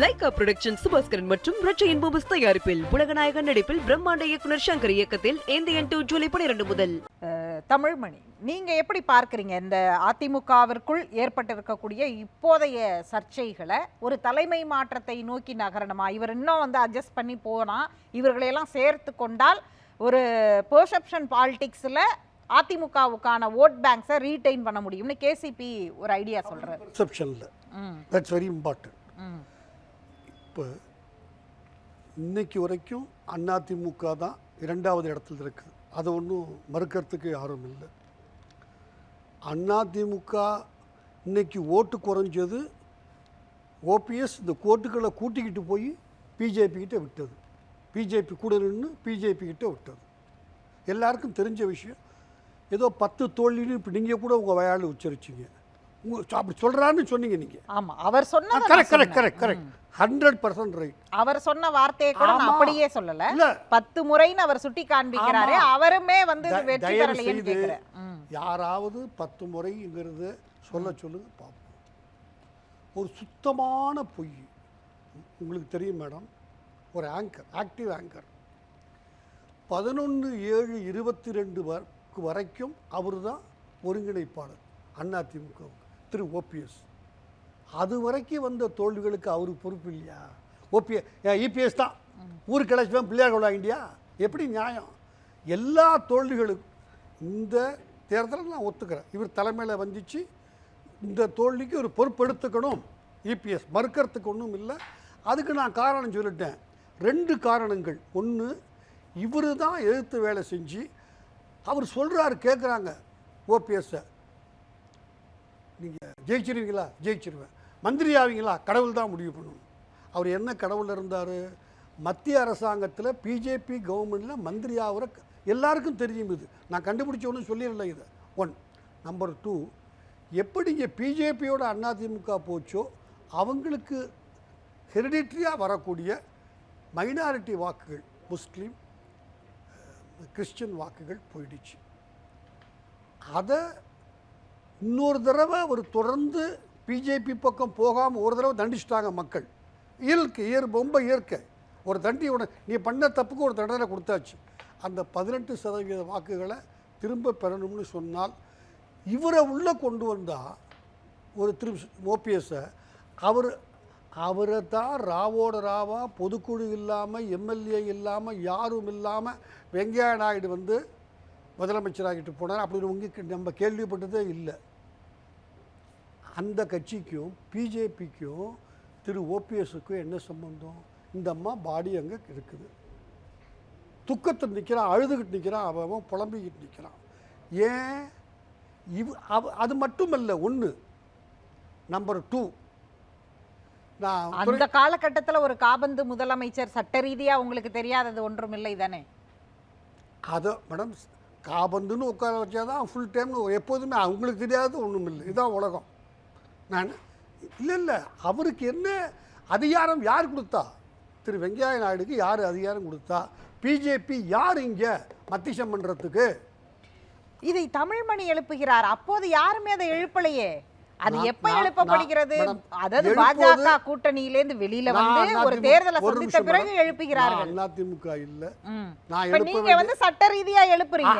Lyca production Subaskaran மற்றும் ரச்சையின் பூபஸ் தயாரிப்பில் உலகநாயகன் நடிப்பில் பிரம்மாண்ட இயக்குனர் சங்கர் இயக்கத்தில் ஏந்தியன் டூ ஜூலை பனிரெண்டு முதல். தமிழ்மணி நீங்க எப்படி பார்க்கறீங்க இந்த அதிமுகவிற்குள் ஏற்பட்டிருக்கக்கூடிய இப்போதைய சர்ச்சைகளை? ஒரு தலைமை மாற்றத்தை நோக்கி நகரணுமா? இவர் இன்னும் வந்து அட்ஜஸ்ட் பண்ணி போனா இவர்களையெல்லாம் சேர்த்து கொண்டால் ஒரு பெர்செப்ஷன் பாலிடிக்ஸ்ல அதிமுகவுக்கான ஓட் பேங்க்ஸை ரீடைன் பண்ண முடியும்னு கேசிபி ஒரு ஐடியா சொல்றாரு. பெர்செப்ஷனில் தட்ஸ் வெரி இம்பார்ட்டன்ட் இப்போ இன்னைக்கு வரைக்கும் அதிமுக தான் இரண்டாவது இடத்துல இருக்குது அதை ஒன்றும் மறுக்கிறதுக்கு யாரும் இல்லை. அதிமுக இன்னைக்கு ஓட்டு குறைஞ்சது ஓபிஎஸ் இந்த கோட்டுகளை கூட்டிக்கிட்டு போய் பிஜேபி விட்டது. பிஜேபி கூட நின்று பிஜேபி விட்டது. எல்லாருக்கும் தெரிஞ்ச விஷயம் ஏதோ பத்து தோல்வின்னு இப்போ நீங்கள் கூட உங்கள் வயால் உச்சரிச்சிங்க. உங்க அப்படி சொல்கிறான்னு சொன்னீங்க நீங்கள் ஆமா அவர் சொன்னதை நான் correct correct. Correct correct hundred percent right அவர் சொன்ன வார்த்தையை கூட நான். அப்படியே சொல்லல. பத்து முறைன்னு அவர் சுட்டி காண்பிக்கிறாரே. அவருமே வந்து வெற்றி செய்து. யாராவது பத்து முறைங்கிறது சொல்ல சொல்லுங்க பார்ப்போம். ஒரு சுத்தமான பொய். உங்களுக்கு தெரியும் மேடம் ஒரு ஆங்கர் ஆக்டிவ் ஆங்கர் பதினொன்று ஏழு இருபத்தி ரெண்டு வரைக்கும் அவர் தான் ஒருங்கிணைப்பாளர் அதிமுக திரு ஓபிஎஸ் அது வரைக்கும் வந்த தோல்விகளுக்கு அவருக்கு பொறுப்பு இல்லையா? ஓபிஎஸ் இபிஎஸ் தான். ஊருக்கு கிளச்சிப்பேன் பிள்ளையார் இண்டியா எப்படி நியாயம்? எல்லா தோல்விகளுக்கும் இந்த தேர்தலை நான் ஒத்துக்கிறேன். இவர் தலைமையில் வந்துச்சு இந்த தோல்விக்கு ஒரு பொறுப்பெடுத்துக்கணும் இபிஎஸ் மறுக்கிறதுக்கு ஒன்றும் இல்லை. அதுக்கு நான் காரணம் சொல்லிட்டேன். ரெண்டு காரணங்கள். ஒன்று இவர் தான் எதிர்த்து வேலை செஞ்சு அவர் சொல்கிறாரு கேட்குறாங்க ஓபிஎஸ்ஸை நீங்கள் ஜெயிச்சிருவீங்களா? ஜெயிச்சிருவேன். மந்திரி ஆவீங்களா? கடவுள் தான் முடிவு பண்ணணும் அவர் என்ன கடவுள் இருந்தார்? மத்திய அரசாங்கத்தில் பிஜேபி கவர்மெண்ட்டில் மந்திரி ஆகிற எல்லாருக்கும் தெரியும் இது. நான் கண்டுபிடிச்ச ஒன்றும் சொல்லிடல இதை. ஒன் நம்பர் டூ எப்படி இங்கே பிஜேபியோட அதிமுக போச்சோ அவங்களுக்கு ஹெரிடிட்ரியாக வரக்கூடிய மைனாரிட்டி வாக்குகள் முஸ்லீம் கிறிஸ்டின் வாக்குகள் போயிடுச்சு. அதை இன்னொரு தடவை அவர் தொடர்ந்து பிஜேபி பக்கம் போகாமல் ஒரு தடவை தண்டிச்சிட்டாங்க மக்கள். இயற்கை இயற் ரொம்ப இயற்கை. ஒரு தண்டியோட நீ பண்ண தப்புக்கு ஒரு தண்டனை கொடுத்தாச்சு. அந்த பதினெட்டு சதவீத வாக்குகளை திரும்ப பெறணும்னு சொன்னால் இவரை உள்ளே கொண்டு வந்தால் ஒரு திரு ஓபிஎஸ்ஸை அவர் அவரை தான் ராவோட ராவா பொதுக்குழு இல்லாமல் எம்எல்ஏ இல்லாமல் யாரும் இல்லாமல் வெங்கையா நாயுடு வந்து முதலமைச்சராகிட்டு போனார். அப்படின்னு உங்களுக்கு நம்ம கேள்விப்பட்டதே இல்லை. அந்த கட்சிக்கும் பிஜேபிக்கும் திரு ஓபிஎஸ்க்கும் என்ன சம்பந்தம்? இந்த அம்மா பாடி அங்கே இருக்குது. துக்கத்தில் நிற்கிறான் அழுதுகிட்டு நிற்கிறான் அவன் புலம்பிக்கிட்டு நிற்கிறான் ஏன்? இவ் அவ அது மட்டுமல்ல ஒன்று நம்பர் டூ நான் அந்த காலகட்டத்துல ஒரு காபந்து முதலமைச்சர் சட்ட ரீதியா உங்களுக்கு தெரியாதது ஒன்றும் இல்லை தானே? அதை மேடம் காபந்துன்னு உட்கார வச்சா தான் ஃபுல் டைம் எப்போதுமே அவங்களுக்கு தெரியாது ஒன்றும் இல்லை இதுதான் உலகம். நான் இல்லை இல்லை. அவருக்கு என்ன அதிகாரம் யார் கொடுத்தா? திரு வெங்கையா நாயுடுக்கு யார் அதிகாரம் கொடுத்தா? பிஜேபி யார் இங்கே மத்திசம் பண்ணுறதுக்கு இதை தமிழ்மணி எழுப்புகிறார். அப்போது யாருமே அதை எழுப்பலையே. அது எப்ப எழுப்பப்படுகிறது? அதாவது பாஜக கூட்டணியிலேருந்து வெளியில வந்து ஒரு தேர்தலை சந்தித்த பிறகு. எழுப்புகிறார்கள். அதிமுக இல்லை. நான் நீங்க வந்து சட்ட ரீதியா எழுப்புறீங்க.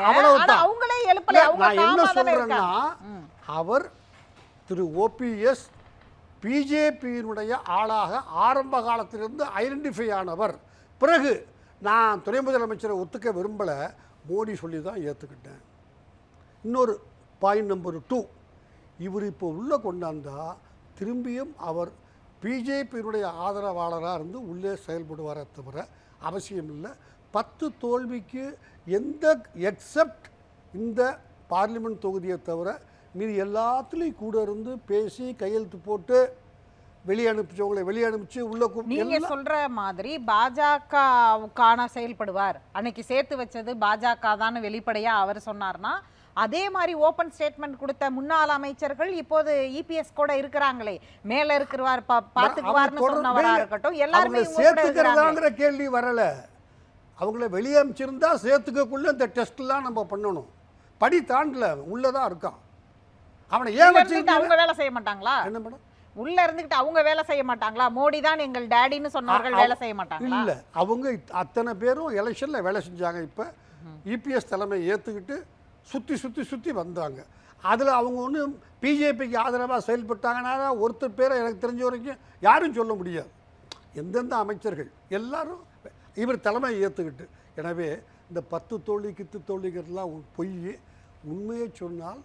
அவங்களே எழுப்பல. அவங்க என்ன சொல்றேன்னா. அவர் திரு ஓபிஎஸ் பிஜேபியினுடைய ஆளாக ஆரம்ப காலத்திலிருந்து ஐடென்டிஃபை ஆனவர். பிறகு நான் துணை முதலமைச்சரை ஒத்துக்க விரும்பலை. மோடி சொல்லி தான் ஏற்றுக்கிட்டேன் இன்னொரு பாயிண்ட் நம்பர் டூ. இவர் இப்போ உள்ளே கொண்டாந்தா திரும்பியும் அவர் பிஜேபியினுடைய ஆதரவாளராக இருந்து உள்ளே செயல்படுவாரே தவிர அவசியம் இல்லை. பத்து தோல்விக்கு எந்த எக்ஸப்ட் இந்த பார்லிமெண்ட் தொகுதியை தவிர மீதி எல்லாத்துலேயும் கூட இருந்து பேசி கையெழுத்து போட்டு வெளியே அனுப்பிச்சவங்களை வெளியே அனுப்பிச்சு உள்ள கூப்பிட்டு நீங்க சொல்ற மாதிரி பாஜகவுக்கான செயல்படுவார். அன்னைக்கு சேர்த்து வச்சது பாஜக தான் வெளிப்படையா அவர் சொன்னார்னா அதே மாதிரி ஓபன் ஸ்டேட்மெண்ட் கொடுத்த முன்னாள் அமைச்சர்கள் இப்போது இபிஎஸ் கூட இருக்கிறாங்களே. மேல இருக்கிறவார் பாத்துக்குவார்னு சொன்னவரா இருக்கட்டும் எல்லாருமே. சேர்த்துக்கிறதாங்கிற கேள்வி வரல. அவங்கள வெளியே அமைச்சிருந்தா சேர்த்துக்கக்குள்ள இந்த டெஸ்ட்லாம் நம்ம பண்ணணும். படி தாண்டல உள்ளே தான் இருக்கான். அவனை ஏன் வச்சிருக்க அவங்க வேலை செய்ய மாட்டாங்களா? என்ன மேடம்? உள்ள இருந்துகிட்டு அவங்க வேலை செய்ய மாட்டாங்களா? மோடி தான் எங்கள் டேடின்னு சொன்னவர்கள் அ- வேலை செய்ய மாட்டாங்களா? இல்லை அவங்க அத்தனை பேரும் எலெக்ஷனில் வேலை செஞ்சாங்க இப்போ. இபிஎஸ் தலைமை ஏற்றுக்கிட்டு சுற்றி சுற்றி சுற்றி வந்தாங்க. அதில் அவங்க ஒன்றும் பிஜேபிக்கு ஆதரவாக செயல்பட்டாங்கன்னா ஒருத்தர் பேரை எனக்கு தெரிஞ்ச வரைக்கும் யாரும் சொல்ல முடியாது. எந்தெந்த அமைச்சர்கள் எல்லாரும் இவர் தலைமையை ஏற்றுக்கிட்டு எனவே இந்த பத்து தோல்வி கித்து தோல்விங்கிறதுலாம் பொய். உண்மையை சொன்னால்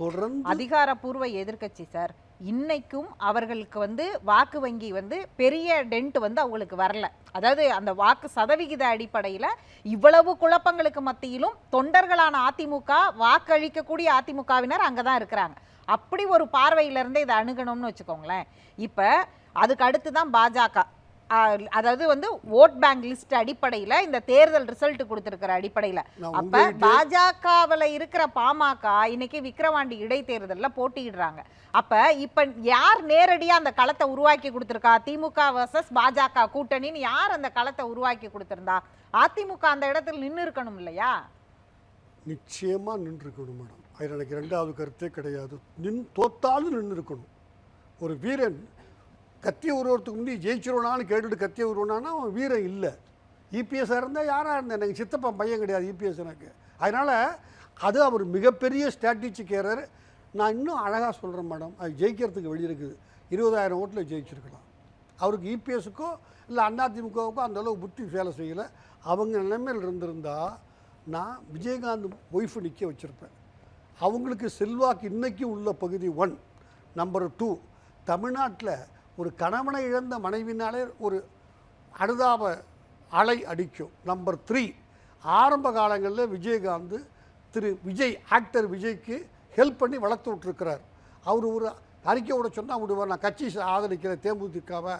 தொடர்ந்து அதிகாரப்பூர்வ எதிர்க்கட்சி சார் இன்னைக்கும் அவர்களுக்கு வந்து வாக்கு வங்கி வந்து பெரிய டென்ட் வந்து அவங்களுக்கு வரல. அதாவது அந்த வாக்கு சதவிகித அடிப்படையில் இவ்வளவு குழப்பங்களுக்கு மத்தியிலும் தொண்டர்களான அதிமுக வாக்களிக்கக்கூடிய அதிமுகவினர் அங்கே தான் இருக்கிறாங்க. அப்படி ஒரு பார்வையிலிருந்து இதை அணுகணும்னு வச்சுக்கோங்களேன். இப்போ அதுக்கு அடுத்து தான் பாஜக. அதாவது வந்து ஓட் பேங்க் லிஸ்ட் அடிப்படையில் இந்த தேர்தல் ரிசல்ட் கொடுத்துருக்கிற அடிப்படையில். அப்ப பாஜகவுல இருக்கிற பாமக இன்னைக்கு விக்கிரவாண்டி இடைத்தேர்தல்ல போட்டியிடுறாங்க. அப்ப இப்ப யார் நேரடியா அந்த களத்தை உருவாக்கி கொடுத்திருக்கா? திமுக வர்சஸ் பாஜக கூட்டணின்னு யார் அந்த களத்தை உருவாக்கி கொடுத்திருந்தா? அதிமுக அந்த இடத்துல நின்னு இருக்கணும் இல்லையா? நிச்சயமாக நின்றுருக்கணும் மேடம். அதில் எனக்கு ரெண்டாவது கருத்தே கிடையாது. நின் தோத்தாலும் நின்று இருக்கணும். ஒரு வீரன் கத்தியை உருவத்துக்கு முந்தி ஜெயிச்சிருவனான்னு கேட்டுட்டு கத்தியை உருவனான்னா அவன் வீரம் இல்லை. இபிஎஸ்ஸாக இருந்தால் யாராக இருந்தால் எனக்கு சித்தப்பா பையன் கிடையாது இபிஎஸ் எனக்கு. அதனால் அது அவர் மிகப்பெரிய ஸ்ட்ராட்டஜிக் ஏரர் நான் இன்னும் அழகாக சொல்கிறேன் மேடம். அது ஜெயிக்கிறதுக்கு வெளியே இருக்குது. இருபதாயிரம் ஓட்டில் ஜெயிச்சிருக்கலாம். அவருக்கு இபிஎஸ்க்கோ இல்லை அதிமுகவுக்கோ அந்தளவுக்கு புத்தி வேலை செய்யலை. அவங்க நிலைமையில் இருந்திருந்தால் நான் விஜயகாந்த் ஒய்ஃபு நிற்க வச்சுருப்பேன். அவங்களுக்கு செல்வாக்கு இன்றைக்கும் உள்ள பகுதி ஒன் நம்பர் டூ தமிழ்நாட்டில் ஒரு கணவனை இழந்த மனைவினாலே ஒரு அனுதாப அலை அடிக்கும். நம்பர் த்ரீ ஆரம்ப காலங்களில் விஜயகாந்த் திரு விஜய் ஆக்டர் விஜய்க்கு ஹெல்ப் பண்ணி வளர்த்து விட்ருக்கிறார் அவர் ஒரு அறிக்கை விட சொன்னால் விடுவார். நான் கட்சி ஆதரிக்கிறேன் தேமுதிகவை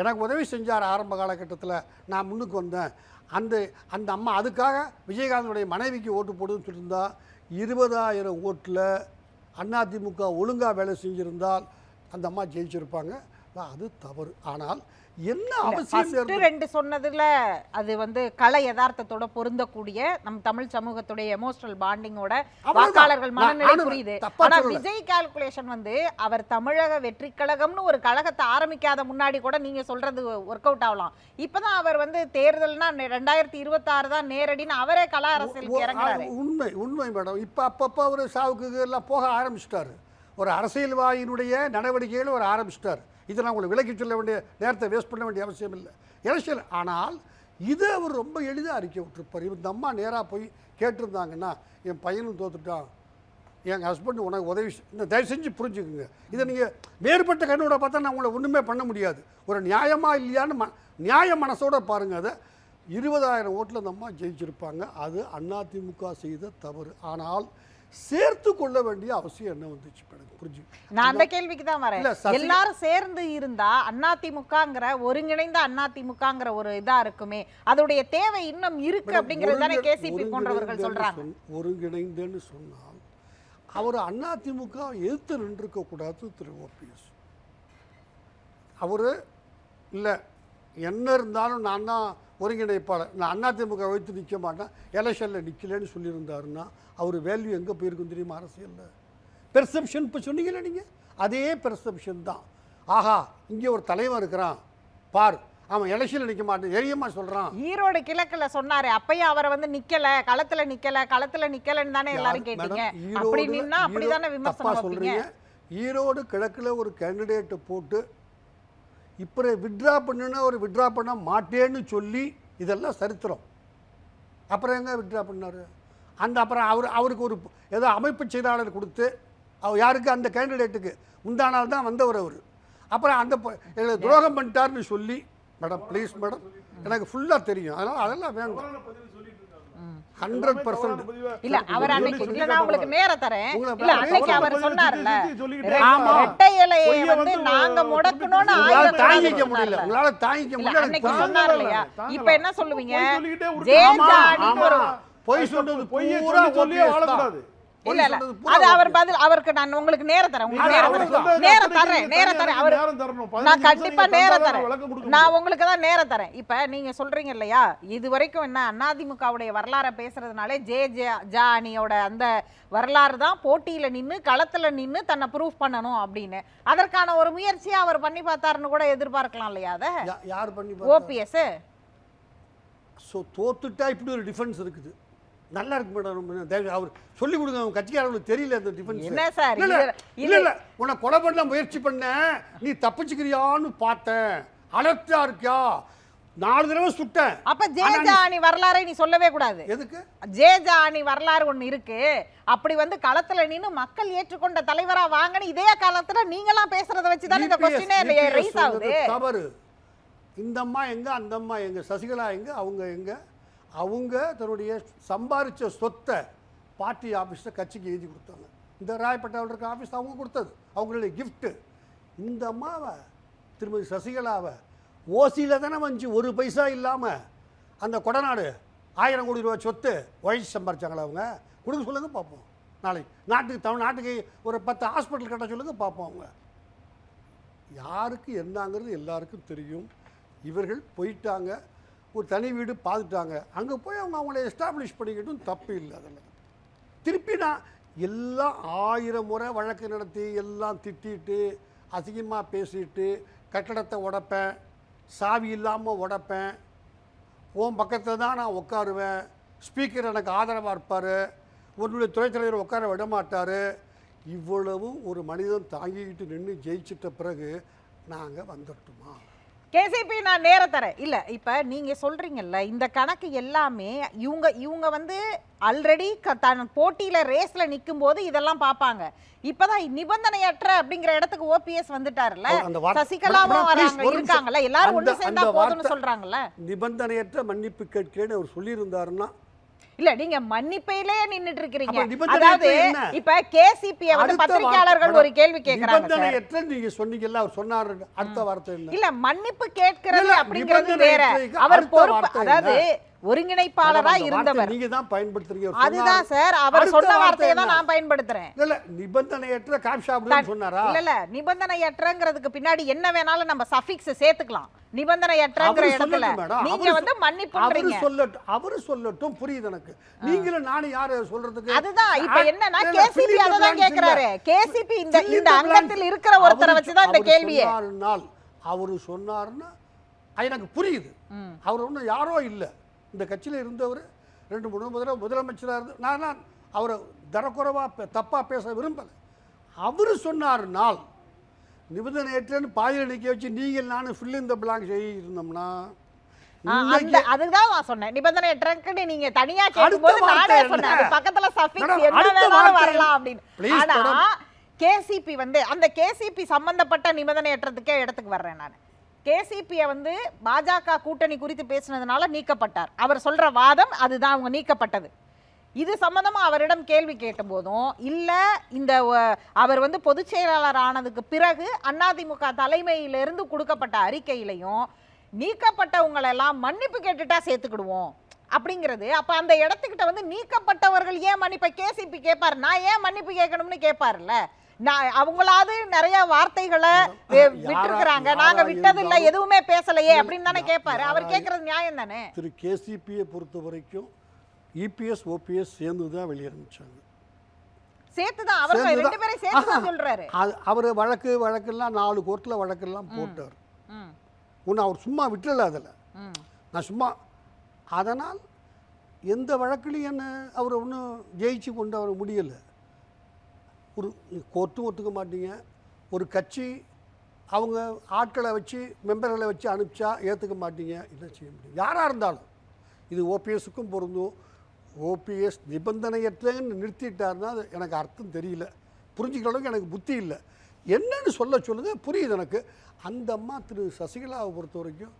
எனக்கு உதவி செஞ்சார் ஆரம்ப காலகட்டத்தில் நான் முன்னுக்கு வந்தேன். அந்த அந்த அம்மா அதுக்காக விஜயகாந்தனுடைய மனைவிக்கு ஓட்டு போடுன்னு சொல்லியிருந்தா இருபதாயிரம் ஓட்டில் அதிமுக ஒழுங்காக வேலை செஞ்சுருந்தால் அந்த அம்மா ஜெயிச்சிருப்பாங்க. அது தவறு ஆனால் என்ன அவசியம்? ரெண்டு சொன்னதுல அது வந்து கலை யதார்த்தத்தோட பொருந்தக்கூடிய நம் தமிழ் சமூகத்துடைய எமோஷனல் பாண்டிங்கோட. வாக்காளர்கள் மனநிலை புரியுது ஆனா. விஜய் கால்குலேஷன் வந்து அவர் தமிழக வெற்றி கழகம்னு ஒரு கழகத்தை ஆரம்பிக்காத முன்னாடி கூட நீங்க சொல்றது ஒர்க் அவுட் ஆகலாம் இப்பதான் அவர் வந்து தேர்தல்னா ரெண்டாயிரத்தி இருபத்தி ஆறு தான் நேரடின்னு அவரே கல அரசியலுக்கு இறங்குறாரு உண்மை உண்மை மேடம் இப்போ அப்பப்போ அவர் சாவுக்கு எல்லாம் போக ஆரம்பிச்சிட்டாரு ஒரு அரசியல்வாதியினுடைய நடவடிக்கைகள் அவர் ஆரம்பிச்சிட்டார் இதை நான் உங்களை விலக்கி சொல்ல வேண்டிய நேரத்தை வேஸ்ட் பண்ண வேண்டிய அவசியம் இல்லை. எலெக்ஷன் ஆனால் இதை அவர் ரொம்ப எளிதாக அறிக்கை விட்டுருப்பார். இந்த அம்மா நேராக போய் கேட்டிருந்தாங்கன்னா என் பையனும் தோத்துட்டான். எங்கள் ஹஸ்பண்ட் உனக்கு உதவி இந்த தயவு செஞ்சு புரிஞ்சுக்குங்க. இதை நீங்கள் வேறுபட்ட கண்ணோட பார்த்தா நான் உங்களை ஒன்றுமே பண்ண முடியாது. ஒரு நியாயமாக இல்லையான்னு ம நியாய மனசோட பாருங்கள் அதை. இருபதாயிரம் ஓட்டில் அந்த அம்மா ஜெயிச்சிருப்பாங்க. அது அதிமுக செய்த தவறு. ஆனால் சேர்த்து கொள்ள வேண்டிய அவசியம் என்ன வந்துச்சு எனக்கு புரிஞ்சு நான் அந்த கேள்விக்கு தான் வரேன் எல்லாரும் சேர்ந்து இருந்தா அதிமுகங்கிற ஒருங்கிணைந்த அதிமுகங்கிற ஒரு இதா இருக்குமே. அதோடைய தேவை இன்னும் இருக்கு அப்படிங்கிறது தானே கேசிபி போன்றவர்கள் சொல்றாங்க. ஒருங்கிணைந்தேன்னு சொன்னால் அவர் அதிமுக எதிர்த்து நின்றுக்க கூடாது திரு ஓபிஎஸ் அவர் இல்லை என்ன இருந்தாலும் நான் தான் ஒருங்கிணைப்பாளர். நான் அதிமுக வைத்து நிற்க மாட்டேன். எலெக்ஷனில் நிற்கலன்னு சொல்லியிருந்தாருன்னா அவர் வேல்யூ எங்கே போயிருக்கும் தெரியுமா அரசியலில்? பெர்செப்ஷன் இப்போ சொன்னீங்கல்ல நீங்கள் அதே பெர்செப்ஷன் தான். ஆஹா இங்கே ஒரு தலைவன் இருக்கிறான். பார் அவன் எலெக்ஷனில் நிற்க மாட்டேன். தைரியமாக சொல்கிறான் ஈரோடு கிழக்குல சொன்னாரு. அப்பயும் அவரை வந்து நிக்கல. களத்துல நிக்கல. களத்துல நிக்கலன்னு தானே எல்லாரும் கேட்டீங்க. அப்படி நின்னா அப்படிதானே ஈரோ- தப்பா விமர்சனம் சொல்றீங்க. ஈரோடு கிழக்குல ஒரு கேண்டிடேட்டை போட்டு இப்போ விட்ரா பண்ணுன்னா ஒரு விட்ரா பண்ண மாட்டேன்னு சொல்லி இதெல்லாம் சரித்திரம். அப்புறம் எங்க விட்ரா பண்ணாரு? அந்த அப்புறம் அவர் அவருக்கு ஒரு ஏதோ அமைப்பு செயலாளர் கொடுத்து அவர் யாருக்கு? அந்த கேண்டிடேட்டுக்கு முந்தா தான் வந்தவர் அவர். அப்புறம் அந்த எங்களை துரோகம் பண்ணிட்டாருன்னு சொல்லி மேடம் ப்ளீஸ் மேடம். எனக்கு ஃபுல்லாக தெரியும். அதனால் அதெல்லாம் வேண்டாம். ஹண்ட்ரட் பர்சன்ட் இல்ல அவர் அன்னைக்கு இல்ல நான் உங்களுக்கு நேரம் தரேன் இல்ல அன்னைக்கு அவர் சொன்னார்ல. ரெட்டை இலையை வந்து நாங்க முடக்கணும்னு ஆயுதம் தாங்கிக்க முடியல. உங்களால தாங்கிக்க முடியல அன்னைக்கு சொன்னார் இல்லையா. இப்ப என்ன சொல்லுவீங்க பொய் சொல்லிக்கிட்டே உருட்டு. ஜே ஆமா, ஜாடின்னு ஆமா. ஒரு பொய் சொன்னது பொய்யை சொல்லி. வாழக்கூடாது இல்ல இல்ல. அது அவர். பதில் அவருக்கு நான் உங்களுக்கு தரேன். உங்களுக்கு தரேன் தரேன். அவர். பதினஞ்சு நான் கண்டிப்பா தந்தா தரேன். நான். உங்களுக்கு தான் நேரம் தரேன். இப்ப நீங்க சொல்றீங்க இல்லையா? இது வரைக்கும் என்ன அதிமுகவுடைய வரலாறை பேசுறதுனாலே ஜே ஜே ஜா அணியோட அந்த வரலாறு தான் போட்டியில நின்னு களத்துல நின்னு தன்னை ப்ரூஃப் பண்ணணும் அப்படின்னு. அதற்கான ஒரு முயற்சியை அவர் பண்ணி பார்த்தாருன்னு கூட எதிர்பார்க்கலாம் இல்லையா அத? யார் பண்ணி ஓபிஎஸ் ஸோ தோத்துட்டா இப்படி ஒரு டிஃபென்ஸ் இருக்குது. நல்லா இருக்கு மேடம் அவர் சொல்லி கொடுங்க அவங்க கட்சிக்காரங்களுக்கு தெரியல அந்த டிஃபென்ஸ் என்ன சார்? இல்ல இல்ல உன்னை கொலை பண்ண முயற்சி பண்ண நீ தப்பிச்சுக்கிறியான்னு பார்த்தேன். அலர்ட்டா இருக்கியா? நாலு தடவை சுட்டேன். அப்ப ஜே ஆனா ஜா நீ- அணி வரலாறை நீ சொல்லவே கூடாது. எதுக்கு? ஜே ஜா அணி வரலாறு ஒண்ணு இருக்கு. அப்படி வந்து களத்துல நின்னு மக்கள் ஏற்றுக்கொண்ட தலைவரா வாங்கன்னு இதே காலத்துல நீங்களாம் பேசுறத வச்சு தான் இந்த கொஸ்டினே ரைஸ் ஆகுது. தவறு. இந்த அம்மா எங்க அந்த அம்மா எங்க சசிகலா எங்க அவங்க எங்க? அவங்க தன்னுடைய சம்பாரிச்ச சொத்தை பார்ட்டி ஆஃபீஸில் கட்சிக்கு எழுதி கொடுத்தாங்க. இந்த ராயப்பட்டாவில் இருக்க ஆஃபீஸ் அவங்க கொடுத்தது. அவங்களுடைய கிஃப்ட்டு இந்த அம்மாவை திருமதி சசிகலாவை ஓசியில் தானே வந்துச்சு ஒரு பைசா இல்லாமல் அந்த கொடநாடு ஆயிரம் கோடி ரூபாய் சொத்து உழைச்சி சம்பாரிச்சாங்களா அவங்க? கொடுக்க சொல்லுங்க பார்ப்போம் நாளைக்கு நாட்டுக்கு தமிழ் நாட்டுக்கு ஒரு பத்து ஹாஸ்பிட்டல் கட்ட சொல்லுங்க பார்ப்போம் அவங்க. யாருக்கு என்னங்கிறது எல்லாருக்கும் தெரியும். இவர்கள் போயிட்டாங்க. ஒரு தனி வீடு பார்த்துட்டாங்க. அங்கே போய் அவங்க அவங்கள எஸ்டாப்ளிஷ் பண்ணிக்கிட்டும் தப்பு இல்லை அதில் திருப்பி நான் எல்லாம் ஆயிரம் முறை வழக்கு நடத்தி எல்லாம் திட்டிட்டு அசிங்கமாக பேசிட்டு கட்டடத்தை உடப்பேன் சாவி இல்லாமல் உடப்பேன். உன் பக்கத்தில் தான் நான் உட்காருவேன். ஸ்பீக்கர் எனக்கு ஆதரவாக இருப்பார். உன்னுடைய துறைத்தலைவர் உட்கார விட மாட்டார். இவ்வளவும் ஒரு மனிதன் தாங்கிக்கிட்டு நின்று ஜெயிச்சிட்ட பிறகு நாங்கள் வந்துட்டுமா? கேசிபி நான் நேர தரேன். இல்ல இப்ப நீங்க சொல்றீங்கல்ல இந்த கணக்கு எல்லாமே இவங்க இவங்க வந்து ஆல்ரெடி தன் போட்டியில ரேஸ்ல நிக்கும் போது இதெல்லாம் பார்ப்பாங்க இப்பதான் நிபந்தனையற்ற அப்படிங்கிற இடத்துக்கு ஓபிஎஸ் வார்த்தை- சசிகலாவும் வராங்க. இருக்காங்கல்ல. எல்லாரும் ஒண்ணு சேர்ந்தா போதும்னு சொல்றாங்கல்ல. நிபந்தனையற்ற மன்னிப்பு கேட்கிறேன்னு அவர் சொல்லியிருந்தாருன்னா இல்ல நீங்க மன்னிப்பையிலே நின்னுட்டு இருக்கிறீங்க அதாவது? இப்ப கேசிபி வந்து பத்திரிகையாளர்கள் ஒரு கேள்வி. நிபந்தனையற்ற நீங்க சொன்னீங்கல்ல அவர் சொன்னாரு அடுத்த வார்த்தை இல்ல மன்னிப்பு கேட்கிறது அப்படிங்கிறது வேற அவர் பொறுப்பு அதாவது? ஒருங்கிணைப்பாளரா இருந்தவர் நீங்க தான் பயன்படுத்துறீங்க அதுதான். சார் அவர் சொன்ன வார்த்தை வார்த்தையை தான்? நான் பயன்படுத்துறேன் இல்ல, நிபந்தனையற்ற காப் ஷாப்னு சொன்னாரா இல்ல இல்ல நிபந்தனையற்றங்கிறதுக்கு பின்னாடி என்ன வேணாலும் நம்ம சஃபிக்ஸ் சேர்த்துக்கலாம் நிபந்தனையற்றங்கிற இடத்துல. நீங்க வந்து மன்னிப்புன்றீங்க அவரு சொல்லட்டும் அவரு சொல்லட்டும் புரியுது எனக்கு நீங்களும் நானும் யாரு சொல்றதுக்கு? அதுதான். இப்ப என்னன்னா கேசிபி blanks கேக்குறாரு. கேசிபி இந்த இந்த அங்கத்தில். இருக்கிற ஒருத்தரை அவரு வச்சுதான் இந்த கேள்வியே. சொன்னாருனால் அவரு சொன்னாருன்னா எனக்கு புரியுது. அவர் ஒன்றும் யாரோ இல்லை. இந்த கட்சியில் இருந்தவர் ரெண்டு மூணு முதல முதலமைச்சராக இருந்து நான் அவரை தரக்குறைவாக தப்பாக பேச விரும்பலை. அவர் சொன்னாருனால் நிபந்தனையற்றன்னு பாதியில் நிற்க வச்சு நீங்கள் நானும் ஃபில் இந்த பிளாங்க் இருந்தோம்னா ஆ, அந்த இன்னைக்கு அதுதான் நான் சொன்னேன் நிபந்தனையற்றன்னு நீங்க தனியா கேட்கும்போது நானே வார்த்தை என்ன? சொன்னேன் அது பக்கத்துல சஃபிக்ஸ் மேடம், என்ன அடுத்த வேணாலும் வார்த்தை வரலாம் என்ன? அப்படின்னு Please, ஆனா மேடம். கேசிபி வந்து அந்த கேசிபி சம்பந்தப்பட்ட நிபந்தனையற்றதுக்கே இடத்துக்கு வர்றேன் நான் கேசிபியை வந்து பாஜக கூட்டணி குறித்து பேசினதுனால நீக்கப்பட்டார் அவர் சொல்ற வாதம் அதுதான் அவங்க நீக்கப்பட்டது இது சம்பந்தமா அவரிடம் கேள்வி கேட்டபோதும் இல்ல இந்த அவர் வந்து பொதுச் செயலாளர் ஆனதுக்கு பிறகு அதிமுக தலைமையிலிருந்து கொடுக்கப்பட்ட அறிக்கையிலையும் நீக்கப்பட்டவங்களை எல்லாம் மன்னிப்பு கேட்டுட்டா சேர்த்துக்கிடுவோம் அப்படிங்கிறது. அப்ப அந்த இடத்துக்கிட்ட வந்து நீக்கப்பட்டவர்கள் ஏன் மன்னிப்பை கேசிபி கேட்பாரு நான் ஏன் மன்னிப்பு கேட்கணும்னு கேட்பாருல்ல? நான் அவங்களாவது நிறைய வார்த்தைகளை விட்டுருக்குறாங்க. நாங்க விட்டது இல்ல இருந்தாலும் எதுவுமே பேசலையே அப்படின்னு தானே கேட்பாரு. அவர் கேட்கறது நியாயம் தானே? திரு கேசிபியை பொறுத்த வரைக்கும் இபிஎஸ் ஓபிஎஸ் சேர்ந்து தான் வெளியே அனுப்பிச்சாங்க சேர்த்துதான். அவர். ரெண்டு பேரையும் சேர்த்து தான். சொல்றாரு. அவர் வழக்கு வழக்கெல்லாம் நாலு கோர்ட்டில் வழக்கெல்லாம் போட்டார். ஒன்று அவர் சும்மா விட்டுறல அதில். நான் சும்மா அதனால் எந்த வழக்குலையும் என்ன அவர் ஒன்றும் ஜெயிச்சு கொண்டு அவர் முடியலை. ஒரு கோர்ட்டும் ஒத்துக்க மாட்டீங்க. ஒரு கட்சி அவங்க ஆட்களை வச்சு மெம்பர்களை வச்சு அனுப்பிச்சா ஏற்றுக்க மாட்டீங்க. என்ன செய்ய முடியும்? யாராக இருந்தாலும். இது ஓபிஎஸ்க்கும் பொருந்தும். ஓபிஎஸ் நிபந்தனையற்றன்னு நிறுத்திட்டாருன்னா அது எனக்கு அர்த்தம் தெரியல. புரிஞ்சுக்கிற அளவுக்கு எனக்கு புத்தி இல்லை. என்னன்னு சொல்ல சொல்லுங்க புரியுது எனக்கு. அந்த அம்மா திரு சசிகலாவை பொறுத்த வரைக்கும்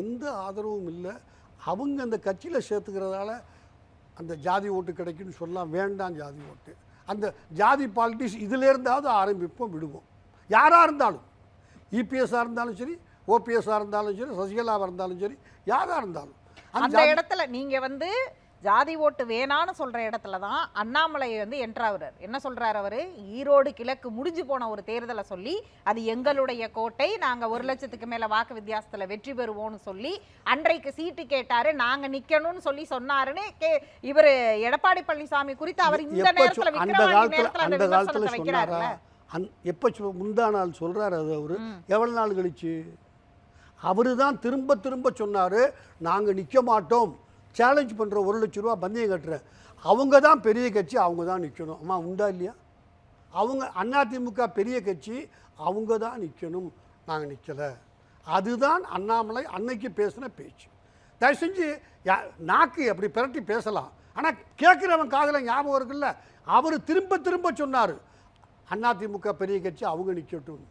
எந்த ஆதரவும் இல்லை. அவங்க அந்த கட்சியில் சேர்த்துக்கிறதால அந்த ஜாதி ஓட்டு கிடைக்குன்னு சொல்லலாம் வேண்டாம் ஜாதி ஓட்டு. அந்த ஜாதி பாலிட்டிக்ஸ் இதிலேருந்தாவது ஆரம்பிப்போம் விடுவோம். யாராக இருந்தாலும் இபிஎஸ்ஸாக இருந்தாலும் சரி ஓபிஎஸ்ஸாக இருந்தாலும் சரி சசிகலாவாக இருந்தாலும் சரி யாராக இருந்தாலும். அந்த இடத்துல நீங்க வந்து ஜாதி ஓட்டு வேணான்னு சொல்ற இடத்துல தான் அண்ணாமலை வந்து என்ட்ராகிறார் என்ன சொல்றாரு அவரு? ஈரோடு கிழக்கு முடிஞ்சு போன ஒரு தேர்தலை சொல்லி அது எங்களுடைய கோட்டை நாங்க ஒரு லட்சத்துக்கு மேல வாக்கு வித்தியாசத்துல வெற்றி பெறுவோம்னு சொல்லி அன்றைக்கு சீட்டு கேட்டாரு நாங்க நிக்கணும்னு சொல்லி சொன்னாருன்னு கே இவரு எடப்பாடி பழனிசாமி குறித்து அவர் இந்த நேரத்துல அந்த காலத்துல வைக்கிறாருல்ல. அந் எப்போ சொ- முந்தா நாள் சொல்றாரு அது அவரு? ம். எவ்வளவு நாள் கழிச்சு? அவரு தான் திரும்ப திரும்ப சொன்னாரு நாங்க நிக்க மாட்டோம். சேலஞ்ச் பண்ணுற ஒரு லட்ச ரூபா பந்தயம் கட்டுற. அவங்க தான் பெரிய கட்சி அவங்க தான் நிற்கணும் அம்மா உண்டா இல்லையா? அவங்க அதிமுக பெரிய கட்சி அவங்க தான் நிற்கணும் நாங்கள் நிற்கலை அதுதான் அண்ணாமலை அன்னைக்கு பேசின பேச்சு. தயவு செஞ்சு யா- நாக்கு அப்படி பிரட்டி பேசலாம். ஆனால் கேட்குறவன் காதில் ஞாபகம் இருக்குல்ல அவர் திரும்ப திரும்ப சொன்னார் அதிமுக பெரிய கட்சி அவங்க நிற்கட்டும்